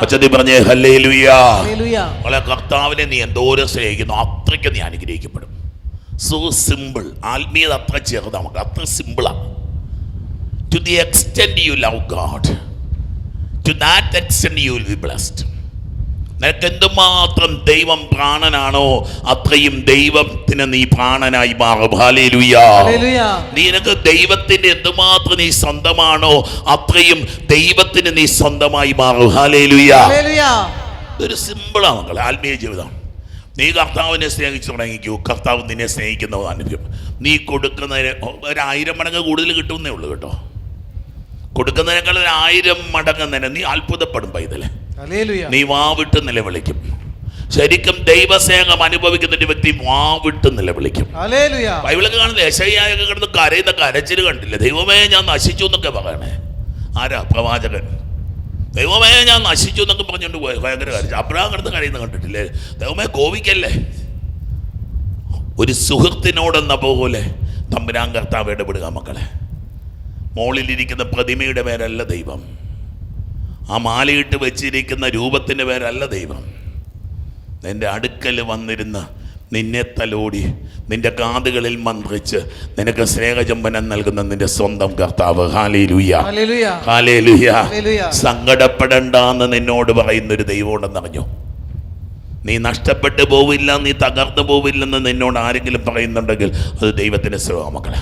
പച്ചതി പറഞ്ഞേ. മോളെ കർത്താവിനെ നീ എന്തോരം സ്നേഹിക്കുന്നു അത്രയ്ക്ക് നീ അനുഗ്രഹിക്കപ്പെടും. സോ സിമ്പിൾ ആത്മീയത അത്ര ചെറുതാണ് നമുക്ക് അത്ര സിമ്പിളാണ് to the extend you love God to that extend you will be blessed നിനക്ക് എന്തുമാത്രം ദൈവം പ്രാണനാണോ അത്രയും ദൈവത്തിന് നീ പ്രാണനായി മാറും. നിനക്ക് ദൈവത്തിന്റെ എന്തുമാത്രം നീ സ്വന്തമാണോ അത്രയും ദൈവത്തിന് നീ സ്വന്തമായി മാറും. ഹാലേലുയാ ഒരു സിമ്പിളാണ് മക്കളെ ആത്മീയ ജീവിതം. നീ കർത്താവിനെ സ്നേഹിച്ചു തുടങ്ങിക്കൂ. കർത്താവ് നിന്നെ സ്നേഹിക്കുന്ന അനുഭവം നീ കൊടുക്കുന്നതിന് ഒരു ആയിരം മടങ്ങ് കൂടുതൽ കിട്ടുമെന്നേ ഉള്ളൂ കേട്ടോ. കൊടുക്കുന്നതിനേക്കാൾ ഒരു ആയിരം മടങ്ങ് തന്നെ നീ അത്ഭുതപ്പെടും പൈതലേ. നീ വാവിട്ട് നിലവിളിക്കും. ശരിക്കും ദൈവസ്നേഹം അനുഭവിക്കുന്ന ഒരു വ്യക്തി വാവിട്ട് നിലവിളിക്കും. ബൈബിളൊക്കെ കാണുന്നില്ല യശയ്യായൊക്കെ കിടന്ന് കരയുന്ന കരച്ചിൽ കണ്ടില്ല? ദൈവമേ ഞാൻ നശിച്ചു എന്നൊക്കെ പറയണേ. ആരാ? പ്രവാചകൻ. ദൈവമേ ഞാൻ നശിച്ചു എന്നൊക്കെ പറഞ്ഞുകൊണ്ട് പോയി ഭയങ്കര കരച്ചു അബ്രഹാം കിടന്ന് കരയുന്ന കണ്ടിട്ടില്ലേ? ദൈവമേ കോപിക്കല്ലേ? ഒരു സുഹൃത്തിനോടെന്ന പോലെ തമ്പുരാൻ കർത്താവ് ഇടപെടുക മക്കളെ. മോളിലിരിക്കുന്ന പ്രതിമയുടെ പേരല്ല ദൈവം. ആ മാലയിട്ട് വെച്ചിരിക്കുന്ന രൂപത്തിന്റെ പേരല്ല ദൈവം. നിന്റെ അടുക്കൽ വന്നിരുന്ന നിന്നെ തലോടി നിന്റെ കാതുകളിൽ മന്ത്രിച്ച് നിനക്ക് സ്നേഹചമ്പനം നൽകുന്ന നിന്റെ സ്വന്തം കർത്താവ്. സങ്കടപ്പെടണ്ടെന്ന് നിന്നോട് പറയുന്ന ഒരു ദൈവമുണ്ടെന്നറിഞ്ഞു. നീ നഷ്ടപ്പെട്ടു പോവില്ല നീ തകർന്നു പോവില്ലെന്ന് നിന്നോട് ആരെങ്കിലും പറയുന്നുണ്ടെങ്കിൽ അത് ദൈവത്തിന്റെ ശ്രമ മക്കളെ.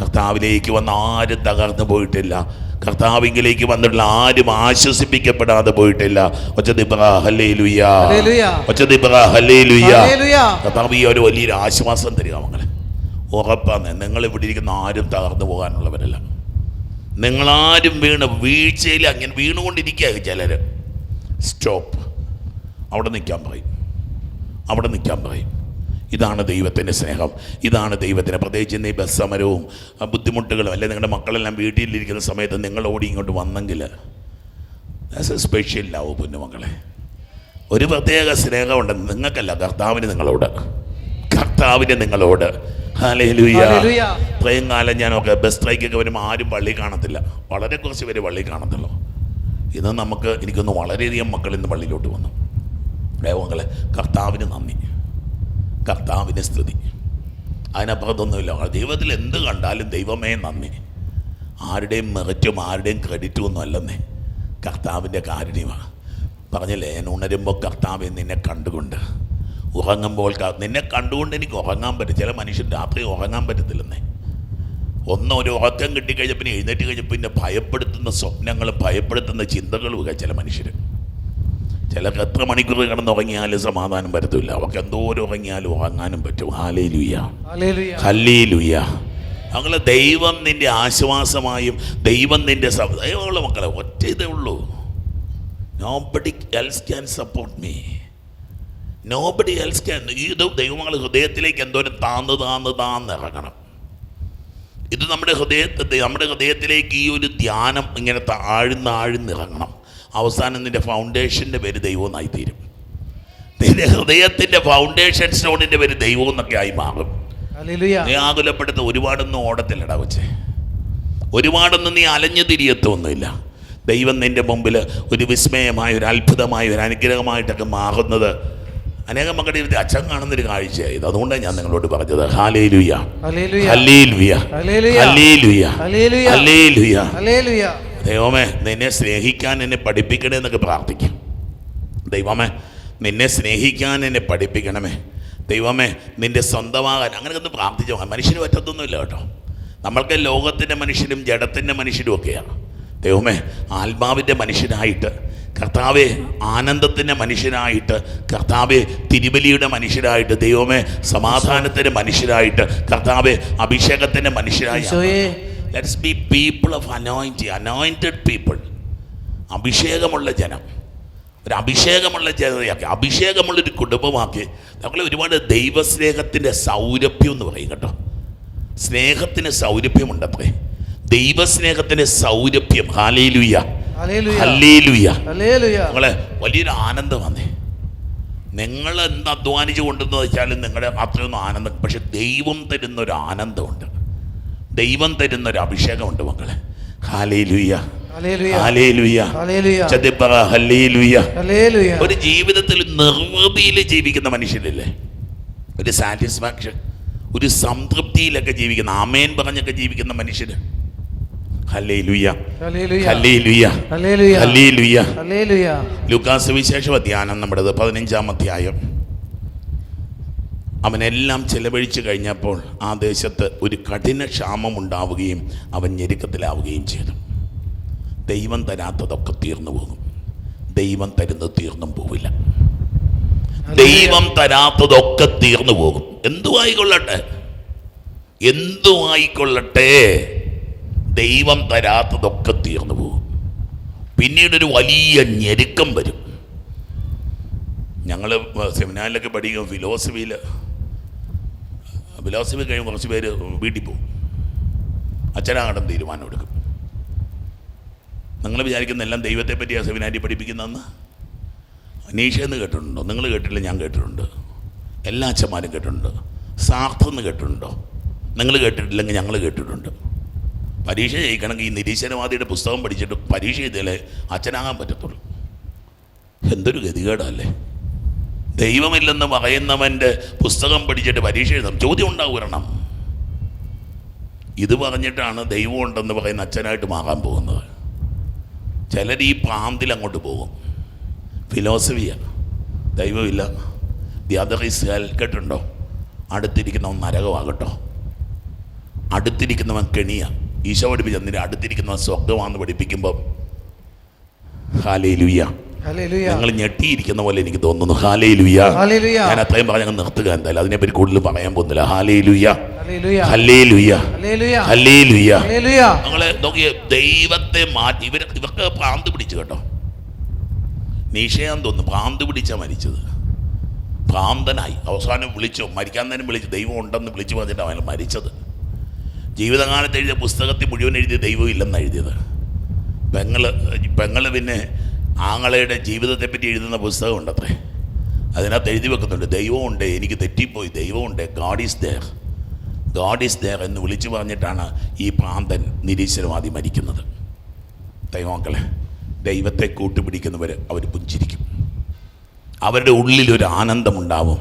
കർത്താവിലേക്ക് വന്ന ആരും തകർന്നു പോയിട്ടില്ല. കർത്താവിങ്കിലേക്ക് വന്നിട്ടുള്ള ആരും ആശ്വസിപ്പിക്കപ്പെടാതെ പോയിട്ടില്ല. കർത്താവ് ഈ ഒരു വലിയൊരു ആശ്വാസം തരിക മകളെ ഉറപ്പാണ് നിങ്ങൾ ഇവിടെ ഇരിക്കുന്ന ആരും തകർന്നു പോകാനുള്ളവരല്ല. നിങ്ങളാരും വീണ് വീഴ്ചയിൽ അങ്ങനെ വീണുകൊണ്ടിരിക്കുക ചിലർ സ്റ്റോപ്പ്. അവിടെ നിൽക്കാൻ പറയും. അവിടെ നിൽക്കാൻ പറയും. ഇതാണ് ദൈവത്തിന്റെ സ്നേഹം. ഇതാണ് ദൈവത്തിന് പ്രത്യേകിച്ച് ഇന്ന് ഈ ബസ് സമരവും ബുദ്ധിമുട്ടുകളും അല്ലെങ്കിൽ നിങ്ങളുടെ മക്കളെല്ലാം വീട്ടിലിരിക്കുന്ന സമയത്ത് നിങ്ങൾ ഓടി ഇങ്ങോട്ട് വന്നെങ്കിൽ സ്പെഷ്യൽ ലവ് പൊന്നുമക്കളെ. ഒരു പ്രത്യേക സ്നേഹമുണ്ട് നിങ്ങൾക്കല്ല കർത്താവിന് നിങ്ങളോട്. കർത്താവിന് നിങ്ങളോട്. ഇത്രയും കാലം ഞാനൊക്കെ ബസ് സ്ട്രൈക്കൊക്കെ വരുമ്പോൾ ആരും പള്ളി കാണത്തില്ല. വളരെ കുറച്ച് പേര് പള്ളി കാണത്തുള്ളൂ. ഇന്ന് നമുക്ക് എനിക്കൊന്ന് വളരെയധികം മക്കൾ ഇന്ന് പള്ളിയിലോട്ട് വന്നു. ദൈവങ്ങളെ കർത്താവിന് നന്ദി. കർത്താവിന് സ്തുതി. അതിനപ്പുറത്തൊന്നുമില്ല. ദൈവത്തിൽ എന്ത് കണ്ടാലും ദൈവമേ നന്ദി. ആരുടെയും മെറിറ്റും ആരുടെയും ക്രെഡിറ്റും ഒന്നും അല്ലെന്നേ. കർത്താവിന്റെ കാരുണ്യമാണ് പറഞ്ഞില്ലേ ഞാൻ ഉണരുമ്പോൾ കർത്താവ് നിന്നെ കണ്ടുകൊണ്ട്. ഉറങ്ങുമ്പോൾ നിന്നെ കണ്ടുകൊണ്ട് എനിക്ക് ഉറങ്ങാൻ പറ്റും. ചില മനുഷ്യൻ രാത്രി ഉറങ്ങാൻ പറ്റത്തില്ലെന്നേ. ഒന്ന് ഒരു ഉറക്കം കിട്ടിക്കഴിഞ്ഞപ്പിന് എഴുന്നേറ്റ് കഴിഞ്ഞപ്പോൾ പിന്നെ ഭയപ്പെടുത്തുന്ന സ്വപ്നങ്ങളും ഭയപ്പെടുത്തുന്ന ചിന്തകളും ഒക്കെ ചില മനുഷ്യർ ചിലർക്ക് എത്ര മണിക്കൂർ കിടന്നുറങ്ങിയാലും സമാധാനം വരത്തില്ല അവർക്ക് എന്തോരം ഉറങ്ങിയാലും ഉറങ്ങാനും പറ്റും. ഹാലേ ലുയ്യ. ഹല്ലേ ലുയ്യ അങ്ങനെ ദൈവം നിന്റെ ആശ്വാസമായും ദൈവം നിന്റെ സ- ദൈവമുള്ള മക്കളെ ഒറ്റ ഇതേ ഉള്ളൂ. Nobody else can support me nobody else can ഇത് ദൈവങ്ങൾ ഹൃദയത്തിലേക്ക് എന്തോരം താന്ന് താന്ന് താന്ന് ഇറങ്ങണം. ഇത് നമ്മുടെ ഹൃദയത്തെ നമ്മുടെ ഹൃദയത്തിലേക്ക് ഈ ഒരു ധ്യാനം ഇങ്ങനെ ആഴ്ന്ന് ഇറങ്ങണം. അവസാനം നിന്റെ ഫൗണ്ടേഷന്റെ പേര് ദൈവം തീരും നിന്റെ ഹൃദയത്തിന്റെ ഫൗണ്ടേഷൻ സ്റ്റോണിന്റെ പേര് ദൈവം എന്നൊക്കെ ആയി മാറും. നീ ആകുലപ്പെടുന്ന ഒരുപാടൊന്നും ഓടത്തില്ലടാ കൊച്ചേ. ഒരുപാടൊന്നും നീ അലഞ്ഞു തിരിയത്തൊന്നുമില്ല. ദൈവം നിന്റെ മുമ്പിൽ ഒരു വിസ്മയമായ ഒരു അത്ഭുതമായ ഒരു അനുഗ്രഹമായിട്ടൊക്കെ മാറുന്നത് അനേകം മക്കളുടെ ഇരുത്തി അച്ഛൻ കാണുന്നൊരു കാഴ്ചയായത് അതുകൊണ്ടാണ് ഞാൻ നിങ്ങളോട് പറഞ്ഞത്. ഹാലേ ലുയ ഹല്ലേലൂയ. ഹല്ലേ ലുയ ദൈവമേ നിന്നെ സ്നേഹിക്കാൻ എന്നെ പഠിപ്പിക്കണേ എന്നൊക്കെ പ്രാർത്ഥിക്കും. ദൈവമേ നിന്നെ സ്നേഹിക്കാൻ എന്നെ പഠിപ്പിക്കണമേ. ദൈവമേ നിന്റെ സ്വന്തമാകാൻ അങ്ങനെയൊക്കെ ഒന്ന് പ്രാർത്ഥിച്ചു മനുഷ്യന് പറ്റത്തൊന്നുമില്ല കേട്ടോ. നമ്മൾക്ക് ലോകത്തിന്റെ മനുഷ്യരും ജഡത്തിന്റെ മനുഷ്യരും ഒക്കെയാണ്. ദൈവമേ ആത്മാവിന്റെ മനുഷ്യനായിട്ട് കർത്താവെ ആനന്ദത്തിന്റെ മനുഷ്യനായിട്ട് കർത്താവെ തിരുബലിയുടെ മനുഷ്യരായിട്ട് ദൈവമേ സമാധാനത്തിന്റെ മനുഷ്യരായിട്ട് കർത്താവെ അഭിഷേകത്തിന്റെ മനുഷ്യരായി ഈശോയെ ലെറ്റ്സ് ബി പീപ്പിൾ ഓഫ് അനോയിന്റി അനോയിന്റഡ് പീപ്പിൾ അഭിഷേകമുള്ള ജനം. ഒരു അഭിഷേകമുള്ള ജനതയാക്കി അഭിഷേകമുള്ളൊരു കുടുംബമാക്കി. നമ്മളെ ഒരുപാട് ദൈവസ്നേഹത്തിന്റെ സൗരഭ്യം എന്ന് പറയും കേട്ടോ. സ്നേഹത്തിന് സൗരഭ്യമുണ്ടത്രേ. ദൈവസ്നേഹത്തിന് സൗരഭ്യം. ഹാലേലുയ്യ. നിങ്ങളെ വലിയൊരു ആനന്ദം വന്നേ. നിങ്ങൾ എന്ത് അധ്വാനിച്ച് കൊണ്ടെന്ന് വെച്ചാലും നിങ്ങളുടെ അത്രയൊന്നും ആനന്ദം പക്ഷെ ദൈവം തരുന്ന ഒരു ആനന്ദമുണ്ട്. ദൈവം തരുന്ന ഒരു അഭിഷേകമുണ്ട് മക്കളെ. ഒരു ജീവിതത്തിൽ നിർവൃതിയിൽ ജീവിക്കുന്ന മനുഷ്യരില്ലേ? ഒരു സാറ്റിസ്ഫാക്ഷൻ ഒരു സംതൃപ്തിയിലൊക്കെ ജീവിക്കുന്ന ആമേൻ പറഞ്ഞൊക്കെ ജീവിക്കുന്ന മനുഷ്യര്. ലൂക്കാസ് വിശേഷ ധ്യാനം നമ്മുടേത് പതിനഞ്ചാം അധ്യായം. അവനെല്ലാം ചെലവഴിച്ചു കഴിഞ്ഞപ്പോൾ ആ ദേശത്ത് ഒരു കഠിന ക്ഷാമം ഉണ്ടാവുകയും അവൻ ഞെരുക്കത്തിലാവുകയും ചെയ്തു. ദൈവം തരാത്തതൊക്കെ തീർന്നു പോകും. ദൈവം തരുന്നത് തീർന്നും പോവില്ല. ദൈവം തരാത്തതൊക്കെ തീർന്നു പോകും. എന്തു ആയിക്കൊള്ളട്ടെ? എന്തു ആയിക്കൊള്ളട്ടെ? ദൈവം തരാത്തതൊക്കെ തീർന്നു പോകും. പിന്നീടൊരു വലിയ ഞെരുക്കം വരും. ഞങ്ങൾ സെമിനാറിലൊക്കെ പഠിക്കും ഫിലോസഫിയിൽ ഫിലോസഫി കഴിയുമ്പോൾ കുറച്ച് പേര് വീട്ടിൽ പോകും. അച്ഛനാകടം തീരുമാനം എടുക്കും. നിങ്ങൾ വിചാരിക്കുന്ന എല്ലാം ദൈവത്തെ പറ്റിയാണ് സെമിനാരി പഠിപ്പിക്കുന്നതെന്ന്? അനീഷയെന്ന് കേട്ടിട്ടുണ്ടോ? നിങ്ങൾ കേട്ടില്ല ഞാൻ കേട്ടിട്ടുണ്ട്. എല്ലാ അച്ഛന്മാരും കേട്ടിട്ടുണ്ട്. സാർത്ഥെന്ന് കേട്ടിട്ടുണ്ടോ? നിങ്ങൾ കേട്ടിട്ടില്ലെങ്കിൽ ഞങ്ങൾ കേട്ടിട്ടുണ്ട്. പരീക്ഷ ജയിക്കണമെങ്കിൽ ഈ നിരീശ്വരവാദിയുടെ പുസ്തകം പഠിച്ചിട്ട് പരീക്ഷ ചെയ്താലേ അച്ഛനാകാൻ പറ്റത്തുള്ളൂ. എന്തൊരു ഗതികേടല്ലേ? ദൈവമില്ലെന്ന് പറയുന്നവന്റെ പുസ്തകം പഠിച്ചിട്ട് പരീക്ഷ എഴുതാം ചോദ്യം ഉണ്ടാവും ഇത് പറഞ്ഞിട്ടാണ് ദൈവം ഉണ്ടെന്ന് പറയുന്ന അച്ഛനായിട്ട് മാറാൻ പോകുന്നത്. ചിലർ ഈ പ്രാന്തിൽ അങ്ങോട്ട് പോകും. ഫിലോസഫിയാണ് ദൈവമില്ല. ദി അതർ ഈസ് ഹെൽ കേട്ടുണ്ടോ അടുത്തിരിക്കുന്നവൻ നരകമാകട്ടോ. അടുത്തിരിക്കുന്നവൻ കെണിയ. ഈശോ പഠിപ്പിച്ച എന്തിനാ? അടുത്തിരിക്കുന്നവൻ സ്വർഗമാണെന്ന് പഠിപ്പിക്കുമ്പം. ഹാലേ ലുയ്യ. ഞങ്ങൾ ഞെട്ടിയിരിക്കുന്ന പോലെ എനിക്ക് തോന്നുന്നു. ഹാലേ ലുയ. ഞാൻ അത്രയും പറഞ്ഞ നിർത്തുക എന്തായാലും. അതിനെപ്പറ്റി കൂടുതൽ പറയാൻ പോകുന്നില്ല. ഹാലേ ലുയ ഹലേ ലുയ ഹലേ ലുയ ഞങ്ങളെ നോക്കിയേ ദൈവത്തെ മാറ്റി ഇവർ ഇവർക്ക് പ്രാന്ത് പിടിച്ചു കേട്ടോ. നീഷയാന്ന് തോന്നുന്നു പ്രാന്ത് പിടിച്ചാ മരിച്ചത്. ഭ്രാന്തനായി. അവസാനം വിളിച്ചു മരിക്കാൻ തന്നെ വിളിച്ചു. ദൈവം ഉണ്ടെന്ന് വിളിച്ചു പറഞ്ഞിട്ട് അവൻ മരിച്ചത്. ജീവിതകാലത്ത് എഴുതിയ പുസ്തകത്തിൽ മുഴുവൻ എഴുതിയ ദൈവം ഇല്ലെന്ന് എഴുതിയത്. പെങ്ങൾ പെങ്ങൾ പിന്നെ ആങ്ങളയുടെ ജീവിതത്തെ പറ്റി എഴുതുന്ന പുസ്തകമുണ്ടത്രേ. അതിനകത്ത് എഴുതി വെക്കുന്നുണ്ട് ദൈവമുണ്ട് എനിക്ക് തെറ്റിപ്പോയി ദൈവമുണ്ട് God is there God is there എന്ന് വിളിച്ചു പറഞ്ഞിട്ടാണ് ഈ പ്രാന്തൻ നിരീശ്വരവാദി മരിക്കുന്നത്. ദൈവമക്കളെ ദൈവത്തെ കൂട്ടുപിടിക്കുന്നവർ അവർ പുഞ്ചിരിക്കും. അവരുടെ ഉള്ളിലൊരു ആനന്ദമുണ്ടാവും.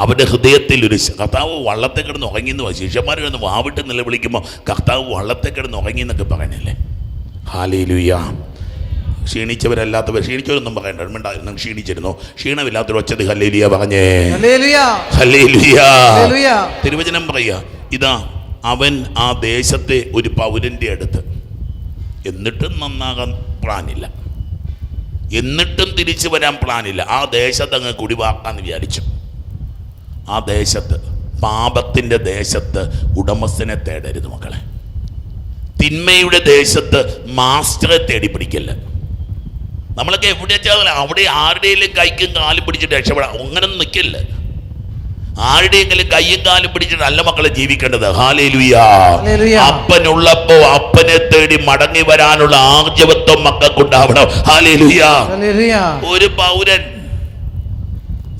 അവരുടെ ഹൃദയത്തിൽ ഒരു കർത്താവ് വള്ളത്തെ കിടന്ന് ഉറങ്ങിയെന്ന് ശിഷ്യന്മാർ കിടന്ന് വാവിട്ട് നിലവിളിക്കുമ്പോൾ കർത്താവ് വള്ളത്തെ കിടന്ന് ഉറങ്ങി എന്നൊക്കെ പറയണില്ലേ ഹാലേലുയ്യ ക്ഷീണിച്ചവരല്ലാത്തവർ ക്ഷീണിച്ചവരൊന്നും പറയണ്ട. മിണ്ടായിരുന്നു ക്ഷീണിച്ചിരുന്നു. ക്ഷീണമില്ലാത്തൊരു ഒച്ചത് ഹല്ലേലിയ പറഞ്ഞേ. ഹല്ലേലൂയ. തിരുവചനം പറയുക ഇതാ അവൻ ആ ദേശത്തെ ഒരു പൗരന്റെ അടുത്ത്. എന്നിട്ടും നന്നാകാൻ പ്ലാനില്ല. എന്നിട്ടും തിരിച്ചു വരാൻ പ്ലാനില്ല. ആ ദേശത്ത് അങ്ങ് കുടിവാക്കാന്ന് വിചാരിച്ചു. ആ ദേശത്ത് പാപത്തിന്റെ ദേശത്ത് ഉടമസ്ഥനെ തേടരുത് മക്കളെ. തിന്മയുടെ ദേശത്ത് മാസ്റ്ററെ തേടി പിടിക്കല്ല? നമ്മളൊക്കെ എവിടെ വെച്ചാൽ അവിടെ ആരുടെയെങ്കിലും കൈക്കും കാലും പിടിച്ചിട്ട് രക്ഷപ്പെടാം. അങ്ങനെ നിൽക്കില്ല ആരുടെയെങ്കിലും കൈയും കാലും പിടിച്ചിട്ട് അല്ല മക്കളെ ജീവിക്കേണ്ടത്. ഹാലേലുയാ. അപ്പനുള്ളപ്പോ അപ്പനെ തേടി മടങ്ങി വരാനുള്ള ആർജവത്വം മക്കൾക്കുണ്ടാവണം. ഹാലേലുയാ ഒരു പൗരൻ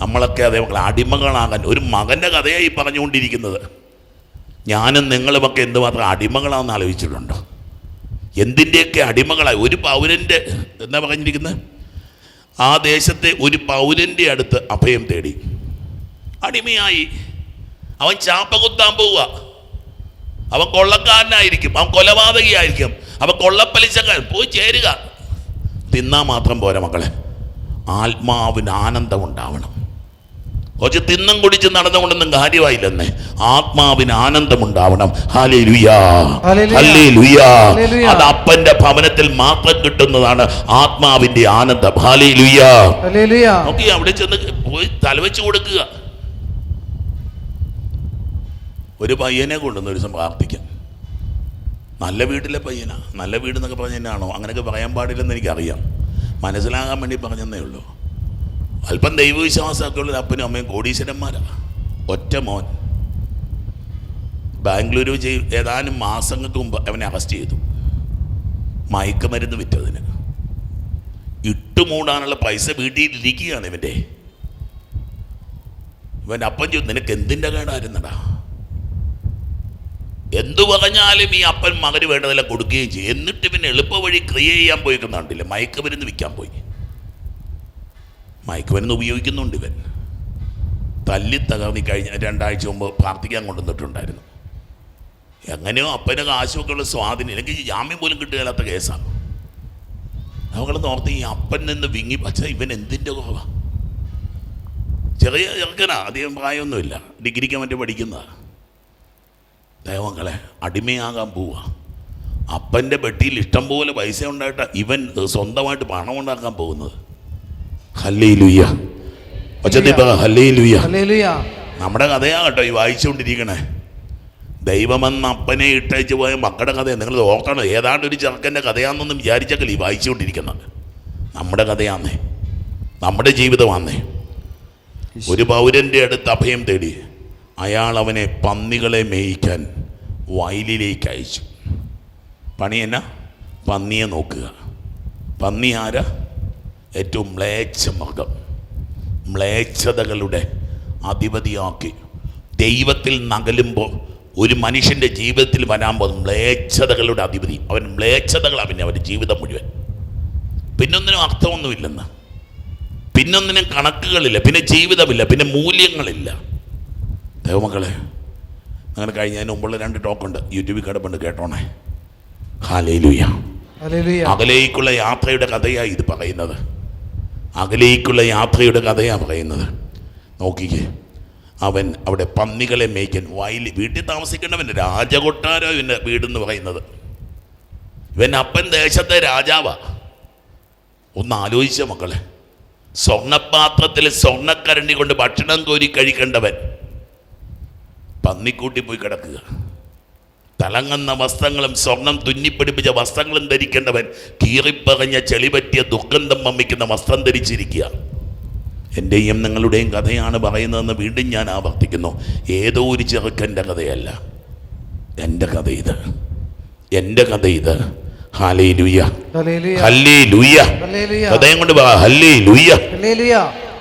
നമ്മളൊക്കെ അതേ മക്കളെ അടിമകളാകാൻ ഒരു മകന്റെ കഥയായി പറഞ്ഞുകൊണ്ടിരിക്കുന്നത്. ഞാനും നിങ്ങളുമൊക്കെ എന്തുമാത്രം അടിമകളാണെന്ന് ആലോചിച്ചിട്ടുണ്ടോ? എന്തിന്റെയൊക്കെ അടിമകളായി ഒരു പൗരന്റെ എന്താ പറഞ്ഞിരിക്കുന്നത് ആ ദേശത്തെ ഒരു പൗരന്റെ അടുത്ത് അഭയം തേടി. അടിമയായി. അവൻ ചാപ്പ കുത്താൻ പോവുക. അവൻ കൊള്ളക്കാരനായിരിക്കും. അവൻ കൊലപാതകിയായിരിക്കും. അവൻ കൊള്ളപ്പലിശക്കാരൻ. പോയി ചേരുക. തിന്നാൽ മാത്രം പോരാ മക്കളെ. ആത്മാവിന് ആനന്ദം ഉണ്ടാവണം കുറച്ച് തിന്നും കുടിച്ച് നടന്നുകൊണ്ടൊന്നും കാര്യമായില്ലെന്നേ. ആത്മാവിന് ആനന്ദമുണ്ടാവണം. ഹാലേ ലുയാ. ഹല്ലേ ലുയാ അത് അപ്പന്റെ ഭവനത്തിൽ മാത്രം കിട്ടുന്നതാണ് ആത്മാവിന്റെ ആനന്ദം. ഹാലേ ലുയാ. നോക്കി അവിടെ ചെന്ന് പോയി തലവെച്ച് കൊടുക്കുക. ഒരു പയ്യനെ കൊണ്ടുവന്ന് ഒരു ദിവസം പ്രാർത്ഥിക്കാം. നല്ല വീട്ടിലെ പയ്യനാ. നല്ല വീട് എന്നൊക്കെ പറഞ്ഞ എന്നാണോ? അങ്ങനെയൊക്കെ പറയാൻ പാടില്ലെന്ന് എനിക്കറിയാം. മനസ്സിലാകാൻ വേണ്ടി പറഞ്ഞതേ ഉള്ളൂ. അല്പം ദൈവവിശ്വാസമൊക്കെ ഉള്ള അപ്പനും അമ്മയും കോടീശ്വരന്മാരാണ് ഒറ്റ മോൻ. ബാംഗ്ലൂരു ചെയ് ഏതാനും മാസങ്ങൾക്ക് മുമ്പ് അവനെ അറസ്റ്റ് ചെയ്തു. മയക്കുമരുന്ന് വിറ്റതിന്. ഇട്ടുമൂടാനുള്ള പൈസ വീട്ടിൽ ഇരിക്കുകയാണ് ഇവന്റെ ഇവൻ അപ്പൻ ചോദിച്ചു നിനക്ക് എന്തിന്റെ കേടായിരുന്നടാ? എന്തു പറഞ്ഞാലും ഈ അപ്പൻ മകന് വേണ്ടതെല്ലാം കൊടുക്കുകയും ചെയ്യും. എന്നിട്ട് പിന്നെ എളുപ്പ വഴി ക്രിയ ചെയ്യാൻ പോയിക്കുന്നുണ്ടില്ല മയക്കുമരുന്ന് വിൽക്കാൻ പോയി. മയക്കുമരുന്ന് ഉപയോഗിക്കുന്നുണ്ട് ഇവൻ. തല്ലി തകർന്നി കഴിഞ്ഞ രണ്ടാഴ്ച മുമ്പ് പ്രാർത്ഥിക്കാൻ കൊണ്ടുവന്നിട്ടുണ്ടായിരുന്നു. എങ്ങനെയോ അപ്പനെ കാശുമൊക്കെ ഉള്ള സ്വാധീനം. അല്ലെങ്കിൽ ജാമ്യം പോലും കിട്ടുകയില്ലാത്ത കേസാണ്. അവങ്ങളൊന്ന് ഓർത്ത് ഈ അപ്പൻ നിന്ന് വിങ്ങി പച്ച ഇവൻ എന്തിന്റെ കുറവാണ് ചെറിയ ചെറുക്കനാ അധികം പ്രായമൊന്നുമില്ല. ഡിഗ്രിക്ക് മറ്റേ പഠിക്കുന്നതാണ് ദൈവങ്ങളെ അടിമയാകാൻ പോവുക അപ്പന്റെ പെട്ടിയിൽ ഇഷ്ടം പോലെ പൈസ ഉണ്ടായിട്ട് ഇവൻ സ്വന്തമായിട്ട് പണം ഉണ്ടാക്കാൻ പോകുന്നത്. നമ്മുടെ കഥയാ കേട്ടോ ഈ വായിച്ചുകൊണ്ടിരിക്കണേ. ദൈവമെന്ന അപ്പനെ ഇട്ടയച്ചു പോയ മക്കളുടെ കഥ നിങ്ങൾ ഓർക്കണം. ഏതാണ്ട് ഒരു ചെറുക്കന്റെ കഥയാണെന്നൊന്നും വിചാരിച്ചേക്കല്ല ഈ വായിച്ചുകൊണ്ടിരിക്കുന്നത്. നമ്മുടെ കഥയാന്നേ. നമ്മുടെ ജീവിതമാന്നേ. ഒരു പൗരന്റെ അടുത്ത് അഭയം തേടി അയാൾ അവനെ പന്നികളെ മേയിക്കാൻ വയലിലേക്ക് അയച്ചു. പണി എന്നാ? പന്നിയെ നോക്കുക. പന്നി ആരാ? ഏറ്റവും മ്ലേച്ഛ മൃഗം. മ്ലേച്ഛതകളുടെ അധിപതിയാക്കി. ദൈവത്തിൽ നകലുമ്പോൾ ഒരു മനുഷ്യന്റെ ജീവിതത്തിൽ വരാൻ പോകുന്ന മ്ലേച്ഛതകളുടെ അധിപതി. അവൻ മ്ലേച്ഛതകളാണ് പിന്നെ അവന്റെ ജീവിതം മുഴുവൻ. പിന്നൊന്നിനും അർത്ഥമൊന്നുമില്ലെന്ന്. പിന്നൊന്നിനും കണക്കുകളില്ല. പിന്നെ ജീവിതമില്ല. പിന്നെ മൂല്യങ്ങളില്ല. ദേവമക്കളെ അങ്ങനെ കഴിഞ്ഞതിന് മുമ്പുള്ള രണ്ട് ടോക്കുണ്ട്. യൂട്യൂബിൽ കിടപ്പുണ്ട് കേട്ടോണേ. ഹാലേലുയ. അകലേക്കുള്ള യാത്രയുടെ കഥയാണ് ഇത് പറയുന്നത്. അകലേക്കുള്ള യാത്രയുടെ കഥയാണ് പറയുന്നത്. നോക്കിക്കേ. അവൻ അവിടെ പന്നികളെ മേയ്ക്കാൻ വയൽ വീട്ടിൽ താമസിക്കേണ്ടവൻ രാജകൊട്ടാരോ ഇവന്റെ വീടെന്ന് പറയുന്നത്. ഇവൻ അപ്പൻ ദേശത്തെ രാജാവാ. ഒന്ന് ആലോചിച്ച മക്കളെ. സ്വർണപാത്രത്തിൽ സ്വർണക്കരണ്ടി കൊണ്ട് ഭക്ഷണം കോരി കഴിക്കേണ്ടവൻ. പന്നിക്കൂട്ടി പോയി കിടക്കുക. തിളങ്ങുന്ന വസ്ത്രങ്ങളും സ്വർണം തുന്നിപ്പിടിപ്പിച്ച വസ്ത്രങ്ങളും ധരിക്കേണ്ടവൻ കീറിപ്പറഞ്ഞ ചെളി പറ്റിയ ദുർഗന്ധം വമ്മിക്കുന്ന വസ്ത്രം ധരിച്ചിരിക്കുക. എന്റെയും നിങ്ങളുടെയും കഥയാണ് പറയുന്നതെന്ന് വീണ്ടും ഞാൻ ആവർത്തിക്കുന്നു. ഏതോ ഒരു ചെറുക്കന്റെ കഥയല്ല. എന്റെ കഥ ഇത്. എന്റെ കഥ ഇത്. ഹൃദയം കൊണ്ട്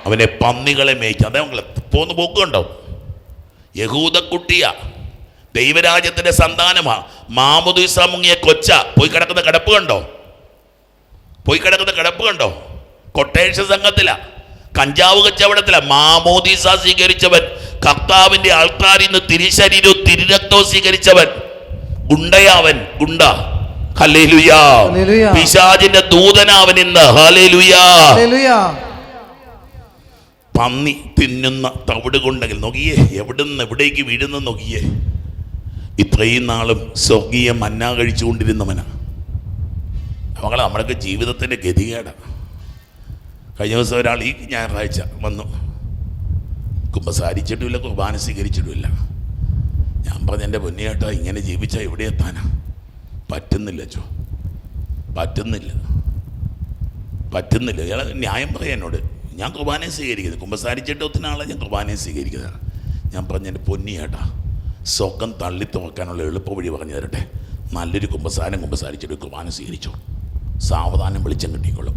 അവനെ പന്നികളെ മേയ്ക്കും. അദ്ദേഹം പോന്ന് പോക്കുണ്ടോ? യഹൂദക്കുട്ടിയ. ദൈവരാജ്യത്തിന്റെ സന്താനമാ. മാമുദീസ മുങ്ങിയ കൊച്ച. പോയി കിടക്കുന്ന കിടപ്പ് കണ്ടോ? പോയി കിടക്കുന്ന കിടപ്പ് കണ്ടോ? കൊട്ടേഷൻ സംഘത്തില. കഞ്ചാവ് കച്ചവടത്തില. മാമോദീസ സ്വീകരിച്ചവൻ. കർത്താവിന്റെ ആൾക്കാരിൽ നിന്ന് തിരിശരീരവും തിരുരക്തവും സ്വീകരിച്ചവൻ. ഗുണ്ടയാവൻ ഗുണ്ട. പിശാജിന്റെ ദൂതനാവൻ ഇന്ന്. പന്നി തിന്നുന്ന തവിട് കൊണ്ടെങ്കിൽ നോക്കിയേ. എവിടുന്ന് എവിടേക്ക് വീഴുന്ന നോക്കിയേ. ഇത്രയും നാളും സ്വർഗീയ മന്ന കഴിച്ചുകൊണ്ടിരുന്നവനാണ് മകളെ നമ്മുടെയൊക്കെ ജീവിതത്തിന്റെ ഗതികേടാണ് കഴിഞ്ഞ ദിവസം ഒരാൾ ഈ ഞായറാഴ്ച വന്നു. കുമ്പസാരിച്ചിട്ടുമില്ല കുർബാന സ്വീകരിച്ചിട്ടുമില്ല. ഞാൻ പറഞ്ഞ എന്റെ പൊന്നിയേട്ടാ ഇങ്ങനെ ജീവിച്ചാൽ എവിടെ എത്താനാ? പറ്റുന്നില്ല ചോ പറ്റുന്നില്ല. പറ്റുന്നില്ല. ഇയാൾ ന്യായം പറയാം എന്നോട്. ഞാൻ കുർബാനയെ സ്വീകരിക്കുന്നത് കുമ്പസാരിച്ചിട്ട് ഒത്തിനാളെ ഞാൻ കുർബാനയെ സ്വീകരിക്കുന്നതാണ് ഞാൻ പറഞ്ഞ എന്റെ പൊന്നിയേട്ടാ സ്വർഗം തള്ളി തുറക്കാനുള്ള എളുപ്പ വഴി പറഞ്ഞു തരട്ടെ. നല്ലൊരു കുമ്പസാരം കുമ്പസാരിച്ചിട്ട് കുർബാന സ്വീകരിച്ചു. സാവധാനം വെളിച്ചം കിട്ടിക്കോളും.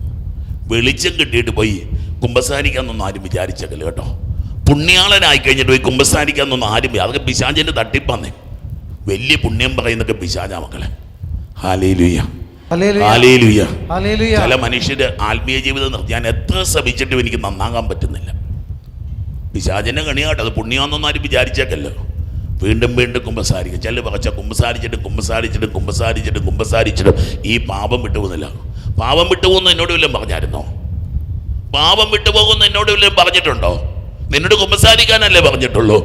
വെളിച്ചം കിട്ടിയിട്ട് പോയി കുമ്പസാരിക്കാന്നൊന്നും ആരും വിചാരിച്ചേക്കല്ല കേട്ടോ. പുണ്യാളനായി കഴിഞ്ഞിട്ട് പോയി കുമ്പസാരിക്കാന്നൊന്നും ആരും അതൊക്കെ പിശാചിന്റെ തട്ടിപ്പാന്നേ. വലിയ പുണ്യം പറയുന്നൊക്കെ പിശാചാ മക്കളെ. ഹാലേലുയ്യ ഹല്ലേലൂയ ചില മനുഷ്യര് ആത്മീയ ജീവിതം നിർത്തി ഞാൻ എത്ര ശ്രമിച്ചിട്ടും എനിക്ക് നന്നാകാൻ പറ്റുന്നില്ല. പിശാചിന്റെ കണിയാട്ടോ അത് പുണ്യാന്നൊന്നും ആരും വിചാരിച്ചേക്കല്ലോ. വീണ്ടും വീണ്ടും കുമ്പസാരിക്കുക ചില പകച്ച കുമ്പസാരിച്ചിട്ട് കുമ്പസാരിച്ചിട്ട് കുമ്പസാരിച്ചിട്ട് കുമ്പസാരിച്ചിട്ട് ഈ പാപം വിട്ടുപോകുന്നില്ല പാപം വിട്ടുപോകുന്ന എന്നോട് വല്ലതും പറഞ്ഞായിരുന്നോ? പാപം വിട്ടുപോകുന്ന എന്നോട് വല്ലതും പറഞ്ഞിട്ടുണ്ടോ? നിന്നോട് കുമ്പസാരിക്കാനല്ലേ പറഞ്ഞിട്ടുള്ളൂ.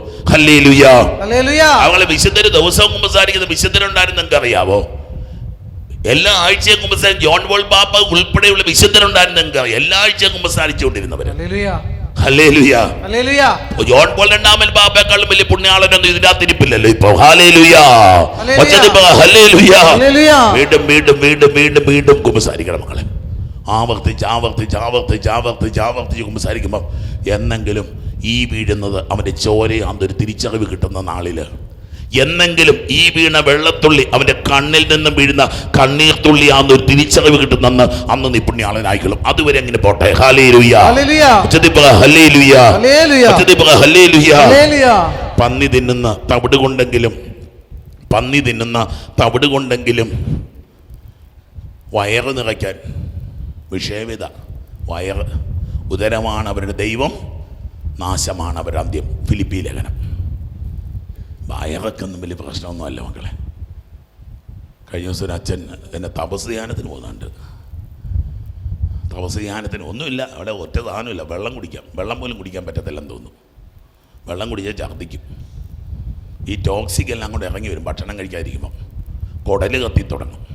അവളെ വിശുദ്ധര് ദിവസവും കുമ്പസാരിക്കുന്ന വിശുദ്ധരുണ്ടായിരുന്നു നിങ്ങൾക്ക് അറിയാവോ എല്ലാ ആഴ്ചയും കുമ്പസാരി ജോൺ വോൾ പാപ്പ ഉൾപ്പെടെയുള്ള വിശുദ്ധരുണ്ടായിരുന്നു നിങ്ങൾക്ക് അറിയാം എല്ലാ ആഴ്ചയും ഹല്ലേലൂയ. ജോൺ പോൾ രണ്ടാമൻ ബാബേക്കാളും വലിയ പുണ്യാളനൊന്നും ഇപ്പൊ. ഹല്ലേലൂയ ഹല്ലേലൂയ വീണ്ടും വീണ്ടും വീണ്ടും വീണ്ടും വീണ്ടും കുമ്പസാരിക്കണം മക്കളെ. ആവർത്തിച്ച് ആവർത്തിച്ച് ആവർത്തിച്ച് ആവർത്തിച്ച് ആവർത്തിച്ച് കുമ്പസാരിക്കുമ്പോൾ എന്നെങ്കിലും ഈ വീഴുന്നത് അവന്റെ ചോരയാന്തൊരു തിരിച്ചറിവ് കിട്ടുന്ന നാളിൽ എന്നെങ്കിലും ഈ വീണ വെള്ളത്തുള്ളി അവന്റെ കണ്ണിൽ നിന്നും വീഴുന്ന കണ്ണീർ തുള്ളി ആ ഒരു തിരിച്ചറിവ് കിട്ടുന്നെന്ന് അന്ന് നീ പുണ്യാളനായിക്കളും അതുവരെ അങ്ങനെ പോട്ടെ? പന്നി തിന്നുന്ന തവിട് കൊണ്ടെങ്കിലും പന്നി തിന്നുന്ന തവിട് കൊണ്ടെങ്കിലും വയറ് നിറയ്ക്കാൻ വിഷയവിത വയറ് ഉദരമാണ് അവരുടെ ദൈവം നാശമാണ് അവരുടെ അന്ത്യം ഫിലിപ്പി ലേഖനം. വയറൊക്കൊന്നും വലിയ പ്രശ്നമൊന്നുമല്ല മക്കളെ. കഴിഞ്ഞ ദിവസം അച്ഛൻ എന്നെ തപസ് ധ്യാനത്തിന് പോകുന്നുണ്ട്. തപസ് ധ്യാനത്തിന് ഒന്നുമില്ല അവിടെ ഒറ്റ സാധനമില്ല. വെള്ളം കുടിക്കാം. വെള്ളം പോലും കുടിക്കാൻ പറ്റത്തില്ലെന്ന് തോന്നുന്നു. വെള്ളം കുടിച്ചാൽ ഛർദ്ദിക്കും. ഈ ടോക്സിക് എല്ലാം കൂടെ ഇറങ്ങി വരും. ഭക്ഷണം കഴിക്കാതിരിക്കുമ്പം. കുടൽ കത്തി തുടങ്ങും.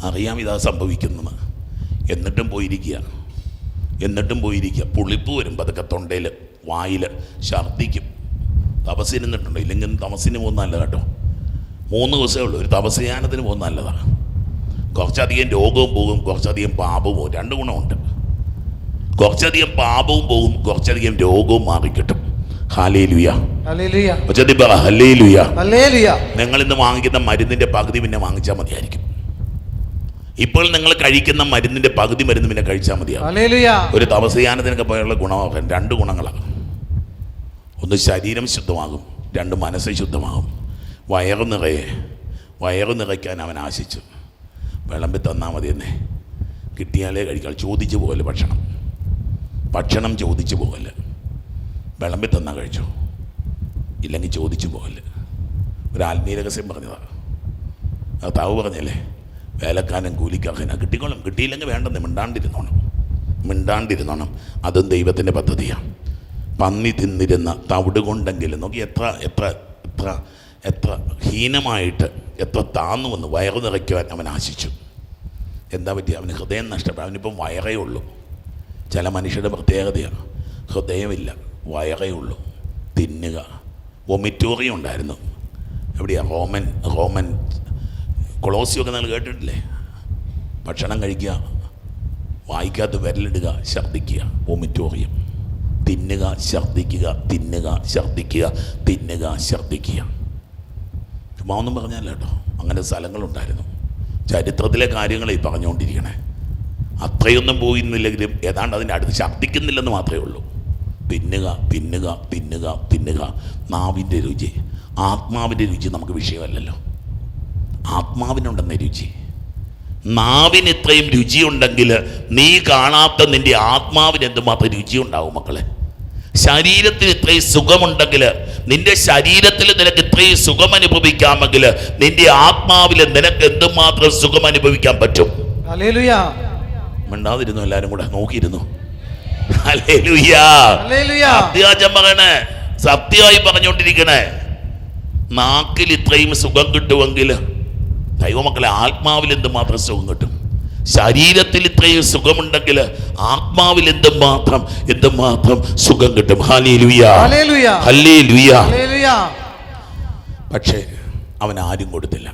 അറിയാം ഇതാ സംഭവിക്കുന്നത് എന്നിട്ടും പോയിരിക്കുക. എന്നിട്ടും പോയിരിക്കുക. പുളിപ്പ് വരും പതുക്കെ തൊണ്ടയിൽ വായിൽ ഛർദ്ദിക്കും. തപസ്സിരുന്നിട്ടുണ്ട്. ഇല്ലെങ്കിൽ തപസ്സിന് പോകുന്ന നല്ലതാ കേട്ടോ മൂന്ന് ദിവസമേ ഉള്ളൂ. ഒരു തപസ്യാനത്തിന് പോകുന്ന നല്ലതാണ് കുറച്ചധികം രോഗവും പോകും കുറച്ചധികം പാപവും പോകും. രണ്ട് ഗുണമുണ്ട്. കുറച്ചധികം പാപവും പോകും കുറച്ചധികം രോഗവും മാറിക്കിട്ടും. നിങ്ങൾ ഇന്ന് വാങ്ങിക്കുന്ന മരുന്നിന്റെ പകുതി പിന്നെ വാങ്ങിച്ചാൽ മതിയായിരിക്കും. ഇപ്പോൾ നിങ്ങൾ കഴിക്കുന്ന മരുന്നിന്റെ പകുതി മരുന്ന് പിന്നെ കഴിച്ചാൽ മതിയാവും. ഒരു തപസ്യാനത്തിനൊക്കെ പോയുള്ള ഗുണമാകാൻ രണ്ട് ഗുണങ്ങളാണ് ഒന്ന് ശരീരം ശുദ്ധമാകും രണ്ട് മനസ്സ് ശുദ്ധമാകും. വയറ് നിറയെ വയറ് നിറയ്ക്കാൻ അവൻ ആശിച്ചു. വിളമ്പി തന്നാൽ മതി എന്നെ. കിട്ടിയാലേ കഴിക്കാം ചോദിച്ചു പോകൽ ഭക്ഷണം. ഭക്ഷണം ചോദിച്ചു പോകൽ. വിളമ്പി തന്നാൽ കഴിച്ചു? ഇല്ലെങ്കിൽ ചോദിച്ചു പോകൽ. ഒരു ആത്മീയ രഹസ്യം പറഞ്ഞതാണ് അത് താവ് പറഞ്ഞല്ലേ വേലക്കാരൻ കൂലിക്കാരനാ കിട്ടിക്കോളും. കിട്ടിയില്ലെങ്കിൽ വേണ്ടെന്ന് മിണ്ടാണ്ടിരുന്നോണം. മിണ്ടാണ്ടിരുന്നോണം. അതും ദൈവത്തിന്റെ പദ്ധതിയാണ് പന്നി തിന്നിരുന്ന തവിട് കൊണ്ടെങ്കിലും നോക്കി എത്ര എത്ര എത്ര എത്ര ഹീനമായിട്ട് എത്ര താന്നുവെന്ന് വയറ് നിറയ്ക്കുവാൻ അവൻ ആശിച്ചു. എന്താ പറ്റി അവന് ഹൃദയം നഷ്ടപ്പെട്ടു. അവനിപ്പം വയറേ ഉള്ളൂ. ചില മനുഷ്യരുടെ പ്രത്യേകതയാണ്. ഹൃദയമില്ല. വയറേ ഉള്ളൂ. തിന്നുക. വൊമിറ്റോറിയം ഉണ്ടായിരുന്നു. എവിടെയാ? റോമൻ റോമൻ കൊളോസിയൊക്കെ നിങ്ങൾ കേട്ടിട്ടില്ലേ? ഭക്ഷണം കഴിക്കുക. വായിക്കാത്ത വിരലിടുക. ഛർദ്ദിക്കുക. വൊമിറ്റോറിയം. തിന്നുക ഛർദ്ദിക്കുക തിന്നുക ഛർദ്ദിക്കുക തിന്നുക ഛർദ്ദിക്കുക. ചുമ്മാ ഒന്നും പറഞ്ഞല്ല കേട്ടോ. അങ്ങനെ സ്ഥലങ്ങളുണ്ടായിരുന്നു. ചരിത്രത്തിലെ കാര്യങ്ങളെ പറഞ്ഞുകൊണ്ടിരിക്കണേ. അത്രയൊന്നും പോയിരുന്നില്ലെങ്കിലും ഏതാണ്ട് അതിന്റെ അടുത്ത് ഛർദ്ദിക്കുന്നില്ലെന്ന് മാത്രമേ ഉള്ളൂ. തിന്നുക തിന്നുക തിന്നുക തിന്നുക. നാവിന്റെ രുചി. ആത്മാവിന്റെ രുചി നമുക്ക് വിഷയമല്ലല്ലോ. ആത്മാവിനുണ്ടെന്ന രുചി. നാവിന് ഇത്രയും രുചിയുണ്ടെങ്കിൽ നീ കാണാത്ത നിന്റെ ആത്മാവിന് എന്തുമാത്രം രുചിയുണ്ടാവും മക്കളെ? ശരീരത്തിന് ഇത്രയും സുഖമുണ്ടെങ്കിൽ നിന്റെ ശരീരത്തിൽ നിനക്ക് ഇത്രയും സുഖം അനുഭവിക്കാമെങ്കിൽ നിന്റെ ആത്മാവിൽ നിനക്ക് എന്തുമാത്രം സുഖം അനുഭവിക്കാൻ പറ്റും മിണ്ടാതിരുന്നു എല്ലാവരും കൂടെ? നോക്കിയിരുന്നു? പറയണേ. സത്യമായി പറഞ്ഞുകൊണ്ടിരിക്കണേ. നാക്കിൽ ഇത്രയും സുഖം കിട്ടുമെങ്കിൽ ദൈവമക്കളെ ആത്മാവിൽ എന്തുമാത്രം സുഖം കിട്ടും? ശരീരത്തിൽ ഇത്രയും സുഖമുണ്ടെങ്കിൽ ആത്മാവിൽ എന്തുമാത്രം എന്തുമാത്രം സുഖം കിട്ടും. പക്ഷേ അവൻ ആരും കൊടുത്തില്ല.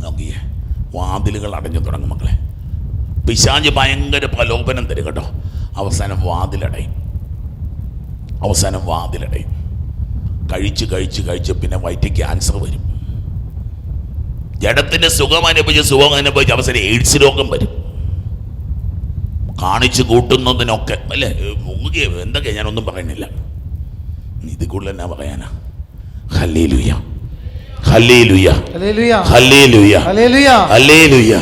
നോക്കിയേ വാതിലുകൾ അടഞ്ഞു തുടങ്ങും മക്കളെ. പിശാജ് ഭയങ്കര പ്രലോഭനം തരും കേട്ടോ. അവസാനം വാതിലടയും. അവസാനം വാതിലടയും. കഴിച്ച് കഴിച്ച് കഴിച്ച് പിന്നെ വയറ്റ് ക്യാൻസർ വരും. ജഡത്തിന്റെ സുഖം അനുഭവിച്ച് സുഖം അനുഭവിച്ച് അവസരം എയ്ഡ്സ് രോഗം വരും. കാണിച്ചു കൂട്ടുന്നതിനൊക്കെ അല്ലേ? മുങ്ങുകയോ എന്തൊക്കെ ഞാനൊന്നും പറയുന്നില്ല. ഇത് കൂടുതൽ എന്നാ പറയാനാ? Hallelujah. Hallelujah hallelujah hallelujah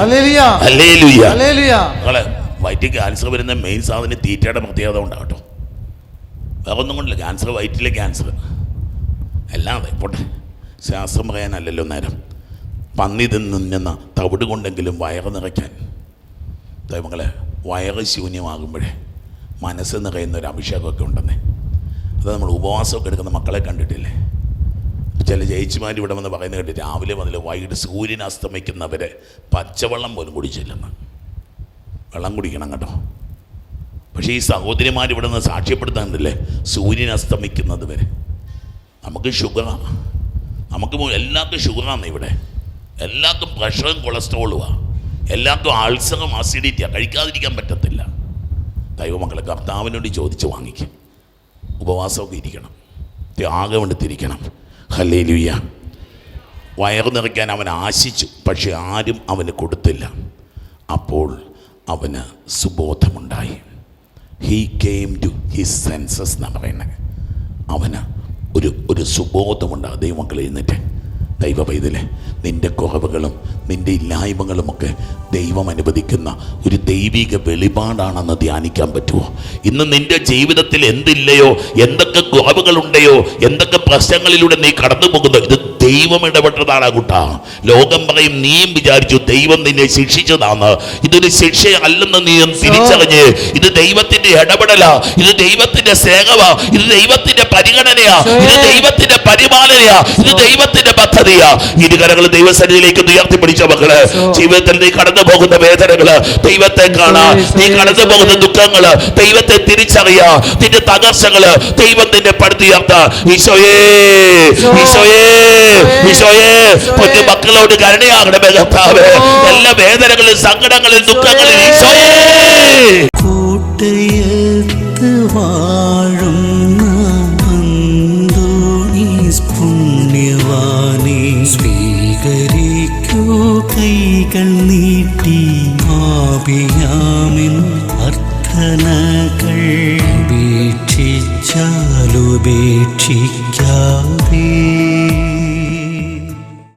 hallelujah നിങ്ങളെ വയറ്റിൽ ക്യാൻസർ വരുന്ന മെയിൻ സാധനം തീറ്റയുടെ പ്രത്യേകത ഉണ്ടാകട്ടോ വേറെ ഒന്നും കൊണ്ടില്ല ക്യാൻസർ വയറ്റിലെ ക്യാൻസർ അല്ലാതെ പോട്ടെ. ശാസ്ത്രം പറയാനല്ലല്ലോ നേരം. പന്നി തിന്നുന്ന തവിട് കൊണ്ടെങ്കിലും വയറ് നിറയ്ക്കാൻ. ദൈവങ്ങളെ വയറ് ശൂന്യമാകുമ്പോഴേ മനസ്സ് നിറയുന്ന ഒരു അഭിഷേകമൊക്കെ ഉണ്ടെന്നേ. അത് നമ്മൾ ഉപവാസമൊക്കെ എടുക്കുന്ന മക്കളെ കണ്ടിട്ടില്ലേ? ചില ജയിച്ചുമാർ ഇവിടെ വന്ന് പറയുന്നത് കേട്ട് രാവിലെ മുതൽ വൈകിട്ട് സൂര്യൻ അസ്തമിക്കുന്നവരെ പച്ചവെള്ളം പോലും കുടിച്ചില്ലെന്ന്. വെള്ളം കുടിക്കണം കേട്ടോ. പക്ഷേ ഈ സഹോദരിമാർ ഇവിടെ നിന്ന് സാക്ഷ്യപ്പെടുത്താണ്ടല്ലേ സൂര്യൻ അസ്തമിക്കുന്നത് വരെ. നമുക്ക് ഷുഗറാണ് നമുക്ക് എല്ലാവർക്കും ഷുഗറാണ് ഇവിടെ. എല്ലാവർക്കും പ്രഷറും കൊളസ്ട്രോളുമാണ് എല്ലാവർക്കും ആൾസറും അസിഡിറ്റിയാണ് കഴിക്കാതിരിക്കാൻ പറ്റത്തില്ല. ദൈവമക്കളെ കർത്താവിനോട് ചോദിച്ച് വാങ്ങിക്കും. ഉപവാസമൊക്കെ ഇരിക്കണം. ത്യാഗം എടുത്തിരിക്കണം. ഹല്ലേ ലുയ്യ വയറ് നിറയ്ക്കാൻ അവൻ ആശിച്ചു പക്ഷെ ആരും അവന് കൊടുത്തില്ല. അപ്പോൾ അവന് സുബോധമുണ്ടായി. He came to his senses എന്നാണ് പറയുന്നത്. അവന് ഒരു ഒരു സുബോധമുണ്ടാകും ദൈവമക്കൾ എഴുന്നേറ്റ്. ദൈവ പൈതലെ നിന്റെ കുറവുകളും നിന്റെ ഇല്ലായ്മകളുമൊക്കെ ദൈവം അനുവദിക്കുന്ന ഒരു ദൈവിക വെളിപാടാണെന്ന് ധ്യാനിക്കാൻ പറ്റുമോ ഇന്ന് നിന്റെ ജീവിതത്തിൽ എന്തില്ലയോ? എന്തൊക്കെ കുറവുകളുണ്ടെയോ? എന്തൊക്കെ പ്രശ്നങ്ങളിലൂടെ നീ കടന്നു പോകുന്നു ഇത് ദൈവം ഇടപെട്ടതാണ് കുട്ട. ലോകം പറയും നീയും വിചാരിച്ചു ദൈവം നിന്നെ ശിക്ഷിച്ചതാണ്. ഇതൊരു ശിക്ഷ അല്ലെന്ന് നീ തിരിച്ചറിഞ്ഞ്. ഇത് ദൈവത്തിന്റെ ഇടപെടലാ. ഇത് ദൈവത്തിന്റെ സേവ ഇത് ദൈവത്തിന്റെ പരിഗണനയാ. ഇത് ദൈവത്തിന്റെ പരിപാലനയാ. ഇത് ദൈവത്തിന്റെ പദ്ധതിയാ. ഇരുകരങ്ങൾ ദൈവസന്നിധിയിലേക്ക് ഉയർത്തിപ്പിടിച്ച മക്കൾ ജീവിതത്തിൽ നീ കടന്നു പോകുന്ന വേദനകൾ ദൈവത്തെ കാണാ. നീ കടന്നു പോകുന്ന ദുഃഖങ്ങൾ ദൈവത്തെ തിരിച്ചറിയാ. നിന്റെ തകർച്ചകൾ ദൈവം നിന്നെ പടുത്തുയർത്ത. ഈശോയേ ഈശോയേ. ഈശോയേ പൊന്നു മക്കളോട് കരുണയാകണമേ കർത്താവേ. എല്ലാ വേദനകളും സങ്കടങ്ങളും ദുഃഖങ്ങളും ഈശോയേ. കൂട്ടയത്ത് വാഴുന്ന അന്തോണീസ് പുണ്യവാനെ സ്വീകരിക്കൂ കൈകൾ നീട്ടി ആപിയാമിൻ അർത്ഥനകൾ ഉപേക്ഷിച്ചാലുപേക്ഷിക്ക